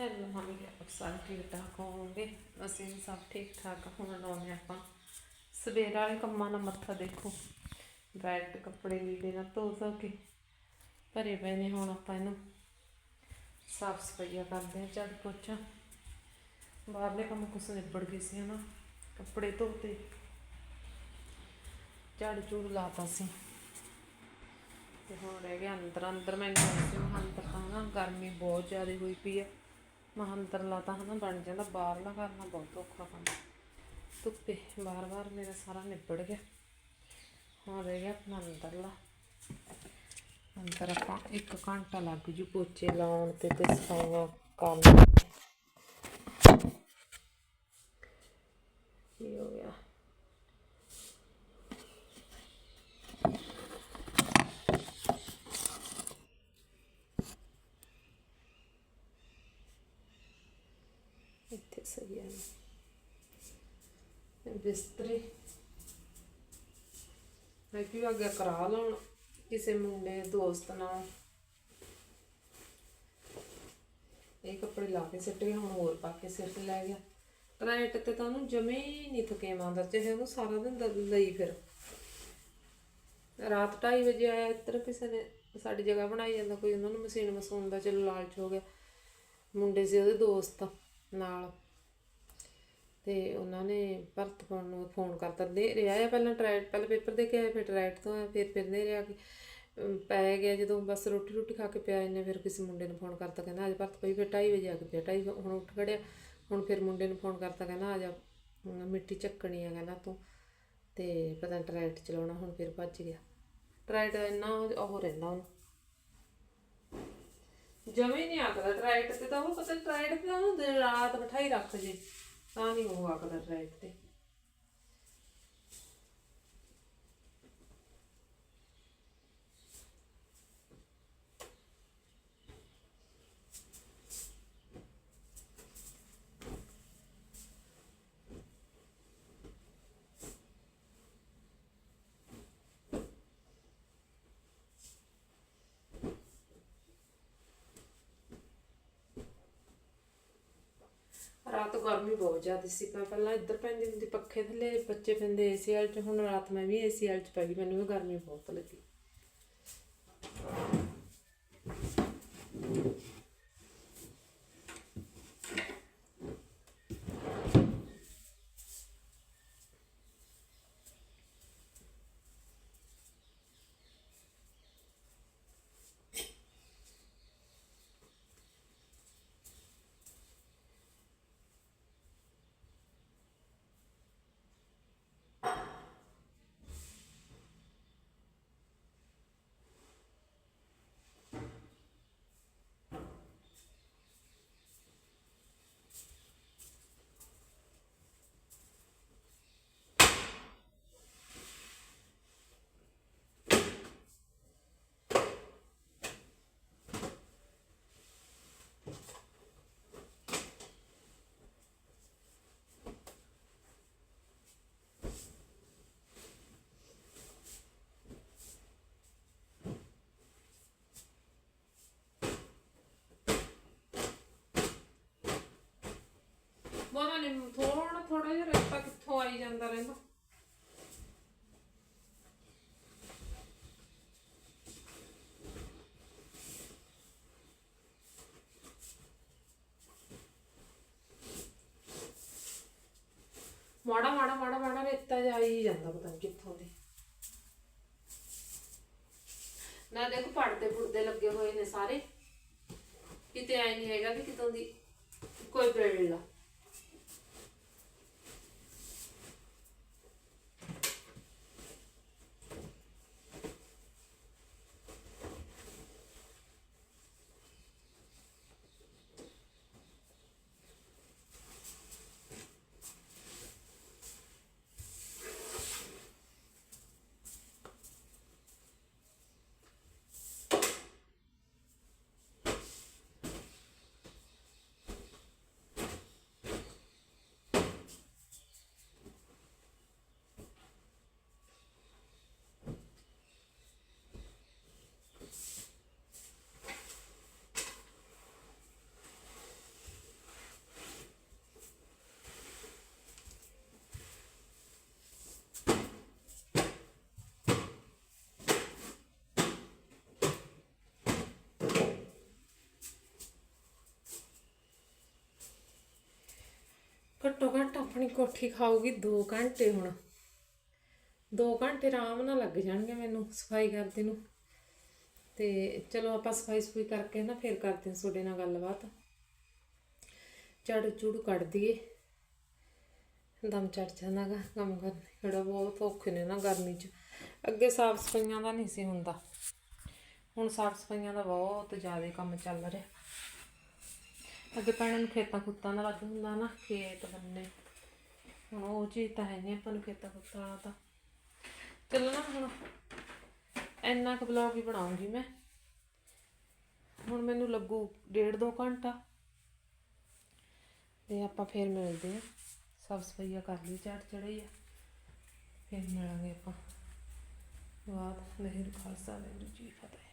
Hello ਹਾਂ ਜੀ, ਆਪ ਸਾਰੇ ਠੀਕ ਠਾਕ ਹੋਵੋਗੇ? ਅਸੀਂ ਸਭ ਠੀਕ ਠਾਕ, ਹੁਣ ਲਾਉਂਦੇ ਆਪਾਂ। ਸਵੇਰ ਵਾਲੇ ਕੰਮਾਂ ਨਾਲ ਮੱਥਾ ਦੇਖੋ। ਬੈਡ, ਕੱਪੜੇ ਲੀੜੇ ਨਾਲ ਧੋ ਧੋ ਕੇ, ਭਰੇ ਪਏ ਨੇ ਹੁਣ ਆਪਾਂ ਇਹਨੂੰ। ਸਾਫ਼ ਸਫਾਈਆ ਕਰਦੇ ਹਾਂ ਝੜ ਪੋਚਾ। ਬਾਹਰਲੇ ਕੰਮ ਕੁਛ ਨਿਬੜ ਗਏ ਸੀ, ਹਨਾ। ਕੱਪੜੇ ਧੋਤੇ। ਝਾੜੂ ਝੂੜੂ ਲਾਤਾ ਸੀ। ਤੇ ਹੁਣ ਰਹਿ ਗਿਆ ਅੰਦਰ ਅੰਦਰ ਮੈਂ ਗਈ ਅੰਦਰ ਤਾਂ ਨਾ ਗਰਮੀ ਬਹੁਤ ਜ਼ਿਆਦਾ ਹੋਈ ਪਈ ਆ। ਮੈਂ ਤਾਂ ਲਾਤਾ ਹਨਾ ਬਣ ਜਾਂਦਾ ਬਾਹਰਲਾ ਕਰਨਾ ਬਹੁਤ ਔਖਾ ਕੰਮ। ਧੁੱਪੇ ਬਾਰ ਬਾਰ ਮੇਰਾ ਸਾਰਾ ਨਿਬੜ ਗਿਆ। ਹੁਣ ਰਹਿ ਗਿਆ ਆਪਣਾ ਅੰਦਰਲਾ ਅੰਦਰ ਆਪਾਂ ਇੱਕ ਘੰਟਾ ਲੱਗ ਜੂ ਪੋਚੇ ਲਾਉਣ ਤੇ ਤੇ ਸਫਾਈਆਂ ਕਰਨ ਕੀ ਹੋ ਗਿਆ ਇੱਥੇ ਸਹੀ ਹੈ ਬਿਸਤਰੇ ਮੈਂ ਵੀ ਅੱਗੇ ਕਰਾ ਲਾਉਣ ਕਿਸੇ ਮੁੰਡੇ ਦੋਸਤ ਨਾਲ ਇਹ ਕੱਪੜੇ ਲਾ ਕੇ ਸਿੱਟ ਹੁਣ ਹੋਰ ਪਾ ਕੇ ਸਿੱਟ ਲੈ ਗਿਆ ਰਾਈਟ ਤੇ ਤਾਂ ਉਹਨੂੰ ਜਮੇ ਹੀ ਨਹੀਂ ਥਕੇਵਾਂ ਆਉਂਦਾ ਚਾਹੇ ਉਹਨੂੰ ਸਾਰਾ ਦਿਨ ਲਈ ਫਿਰ ਰਾਤ 2:30 ਵਜੇ ਆਇਆ ਇੱਧਰ ਕਿਸੇ ਨੇ ਸਾਡੀ ਜਗ੍ਹਾ ਬਣਾਈ ਜਾਂਦਾ ਕੋਈ ਉਹਨਾਂ ਨੂੰ ਮਸ਼ੀਨ ਮਸੂਨ ਦਾ ਚਲੋ ਲਾਲਚ ਹੋ ਗਿਆ ਮੁੰਡੇ ਸੀ ਉਹਦੇ ਦੋਸਤ ਨਾਲ ਤੇ ਉਹਨਾਂ ਨੇ ਭਰਤ ਪਾਉਣ ਨੂੰ ਫੋਨ ਕਰਤਾ ਦੇ ਰਿਹਾ ਆ ਪਹਿਲਾਂ ਟਰਾਈਟ ਪਹਿਲਾਂ ਪੇਪਰ ਦੇ ਕੇ ਆਇਆ ਫਿਰ ਟਰਾਈਟ ਤੋਂ ਆਇਆ ਫਿਰ ਫਿਰ ਦੇ ਰਿਹਾ ਕਿ ਪੈ ਗਿਆ ਜਦੋਂ ਬਸ ਰੋਟੀ ਰੋਟੀ ਖਾ ਕੇ ਪਿਆ ਇਹਨੇ, ਫਿਰ ਕਿਸੇ ਮੁੰਡੇ ਨੂੰ ਫੋਨ ਕਰਤਾ, ਕਹਿੰਦਾ ਅੱਜ ਭਰਤ ਪਈ ਫਿਰ 2:30 ਵਜੇ ਆ ਕੇ ਪਿਆ 2:30 ਹੁਣ ਉੱਠ ਖੜਿਆ, ਹੁਣ ਫਿਰ ਮੁੰਡੇ ਨੂੰ ਫੋਨ ਕਰਤਾ, ਕਹਿੰਦਾ ਆ ਜਾ ਮਿੱਟੀ ਚੱਕਣੀ ਆ, ਕਹਿੰਦਾ ਤੂੰ, ਤੇ ਪਤਾ ਨੀ ਟਰਾਈਟ ਚਲਾਉਣਾ, ਹੁਣ ਫਿਰ ਭੱਜ ਗਿਆ। ਟਰਾਈਟ ਇੰਨਾ ਉਹ ਰਹਿੰਦਾ ਉਹਨੂੰ। ਜਮੇ ਨਹੀਂ ਆਕਦਾ ਟਰਾਈਟ ਤੇ ਤਾਂ ਉਹ ਪਤਾ ਟਰਾਈਟ ਤੇ ਤਾਂ ਉਹਨੂੰ ਰਾਤ ਬਿਠਾਈ ਰੱਖ ਜੇ। ਤਾਂ ਨਹੀਂ ਉਹ ਆਕਦਾ ਟਰਾਈਟ ਤੇ। ਰਾਤ ਗਰਮੀ ਬਹੁਤ ਜ਼ਿਆਦਾ ਸੀ ਮੈਂ ਪਹਿਲਾਂ ਇੱਧਰ ਪੈਂਦੀ ਹੁੰਦੀ ਪੱਖੇ ਥੱਲੇ, ਬੱਚੇ ਪੈਂਦੇ ਏਸੀ ਵਾਲ ਚ, ਹੁਣ ਰਾਤ ਮੈਂ ਵੀ ਏਸੀ ਵਾਲ ਚ ਪੈ ਗਈ, ਮੈਨੂੰ ਵੀ ਗਰਮੀ ਬਹੁਤ ਲੱਗੀ ਬਹੁਤ ਨਹੀਂ ਥੋੜਾ ਥੋੜਾ ਜਿਹਾ ਰਸਤਾ ਕਿੱਥੋਂ ਆਈ ਜਾਂਦਾ ਰਹਿੰਦਾ। ਮਾੜਾ ਮਾੜਾ ਮਾੜਾ ਮਾੜਾ ਰੇਤਾ ਜਾ ਹੀ ਜਾਂਦਾ ਪਤਾ ਨਹੀਂ ਕਿੱਥੋਂ ਦੀ। ਨਾ ਦੇਖੋ ਪੜਦੇ ਪੁੜਦੇ ਲੱਗੇ ਹੋਏ ਨੇ ਸਾਰੇ। ਕਿਤੇ ਐ ਨਹੀਂ ਹੈਗਾ ਕਿ ਕਿਤੋਂ ਦੀ ਕੋਈ ਲਾ ਘੱਟੋ ਘੱਟ ਆਪਣੀ ਕੋਠੀ ਖਾਊਗੀ 2 ਘੰਟੇ ਹੁਣ। 2 ਘੰਟੇ ਆਰਾਮ ਨਾਲ ਲੱਗ ਜਾਣਗੇ ਮੈਨੂੰ ਸਫ਼ਾਈ ਕਰਦੇ ਨੂੰ। ਤੇ ਚਲੋ ਆਪਾਂ ਸਫ਼ਾਈ ਸਫੂਈ ਕਰਕੇ ਨਾ ਫਿਰ ਕਰਦੇ ਹਾਂ ਤੁਹਾਡੇ ਨਾਲ ਗੱਲਬਾਤ। ਝਾੜੂ ਝੂੜੂ ਕੱਢ ਦਈਏ। ਦਮ ਚੜ ਜਾਂਦਾ ਗਾ ਕੰਮ ਕਰਨੇ। ਕਿਹੜਾ ਬਹੁਤ ਔਖੇ ਨੇ ਨਾ ਗਰਮੀ 'ਚ। ਅੱਗੇ ਸਾਫ਼ ਸਫਾਈਆਂ ਦਾ ਨਹੀਂ ਸੀ ਹੁੰਦਾ। ਹੁਣ ਸਾਫ਼ ਸਫਾਈਆਂ ਦਾ ਬਹੁਤ ਜ਼ਿਆਦਾ ਕੰਮ ਚੱਲ ਰਿਹਾ। ਅੱਗੇ ਪੈਣਾ ਨੂੰ ਖੇਤਾਂ ਖੁੱਤਾਂ ਦਾ ਵੱਧ ਹੁੰਦਾ ਨਾ, ਖੇਤ ਬੰਨੇ। ਹੁਣ ਉਹ ਚੀਜ਼ ਤਾਂ ਹੈ ਨਹੀਂ ਆਪਾਂ ਨੂੰ ਖੇਤਾਂ ਖੁੱਤਾਂ ਵਾਲਾ ਤਾਂ। ਚਲੋ ਨਾ ਹੁਣ। ਇੰਨਾ ਕੁ ਬਲੌਗ ਹੀ ਬਣਾਉਂਗੀ ਮੈਂ। ਹੁਣ ਮੈਨੂੰ ਲੱਗੂ ਡੇਢ ਦੋ ਘੰਟਾ। ਤੇ ਆਪਾਂ ਫੇਰ ਮਿਲਦੇ ਆ ਸਭ ਸਫਾਈਆ ਕਰ ਲਈ ਝਾੜ ਚੜਾਈ ਆ। ਫੇਰ ਮਿਲਾਂਗੇ ਆਪਾਂ। ਬਾਅਦ ਮਹਿਰ ਖਾਲਸਾ, ਵਾਹਿਗੁਰੂ ਜੀ ਫਤਿਹ।